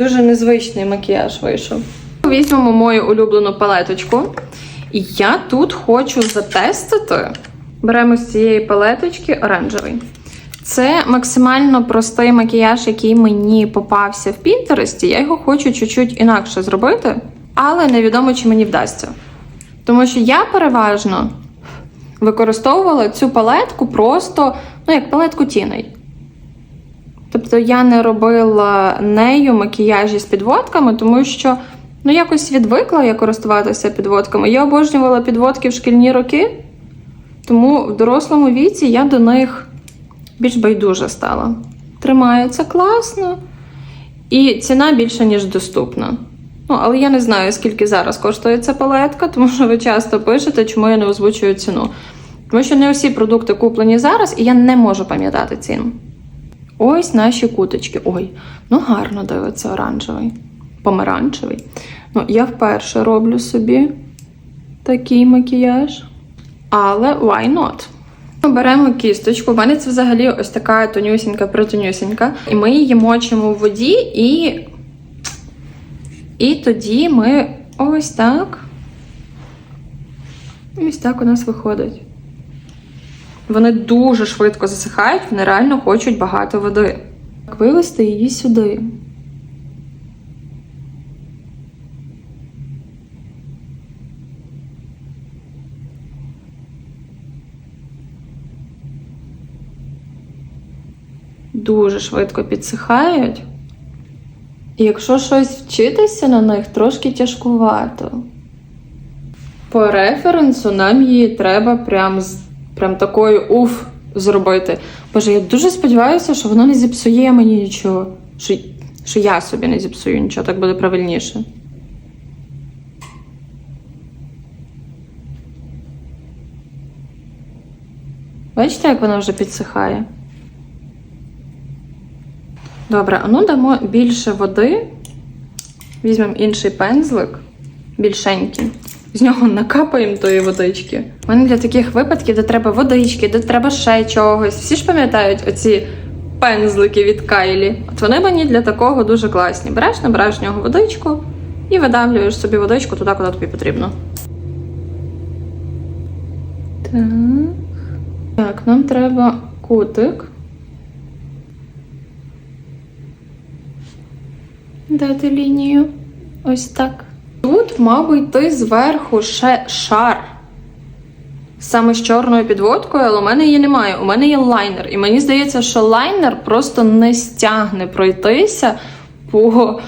Дуже незвичний макіяж вийшов. Візьмемо мою улюблену палеточку. І я тут хочу затестити. Беремо з цієї палеточки оранжевий. Це максимально простий макіяж, який мені попався в Пінтересті. Я його хочу чуть-чуть інакше зробити, але невідомо, чи мені вдасться. Тому що я переважно використовувала цю палетку просто ну, як палетку тіней. Тобто я не робила нею макіяжі з підводками, тому що ну, якось відвикла я користуватися підводками. Я обожнювала підводки в шкільні роки, тому в дорослому віці я до них більш байдужа стала. Тримається класно, і ціна більше, ніж доступна. Ну, але я не знаю, скільки зараз коштує ця палетка, тому що ви часто пишете, чому я не озвучую ціну. Тому що не усі продукти куплені зараз, і я не можу пам'ятати ціну. Ось наші куточки. Ой, ну гарно дивиться оранжевий, помаранчевий. Ну, я вперше роблю собі такий макіяж. Але why not? Ми беремо кісточку. У мене це взагалі ось така тонюсінька, притонюсінька. І ми її мочимо в воді, і, і тоді ми ось так. Ось так у нас виходить. Вони дуже швидко засихають, вони реально хочуть багато води. Так, вивести її сюди. Дуже швидко підсихають. І якщо щось вчитися на них, трошки тяжкувато. По референсу нам її треба прям, з- прям такою уф зробити. Боже, я дуже сподіваюся, що воно не зіпсує мені нічого. Що, що я собі не зіпсую нічого, так буде правильніше. Бачите, як вона вже підсихає? Добре, а ну дамо більше води. Візьмемо інший пензлик, більшенький. З нього накапаємо тої водички. Мене для таких випадків, де треба водички, де треба ще чогось. Всі ж пам'ятають оці пензлики від Кайлі. От вони мені для такого дуже класні. Береш, набираєш в нього водичку і видавлюєш собі водичку туди, куди тобі потрібно. Так. Так, нам треба кутик. Дати лінію. Ось так. Тут мав йти зверху ще шар. Саме з чорною підводкою, але у мене її немає. У мене є лайнер. І мені здається, що лайнер просто не стягне пройтися по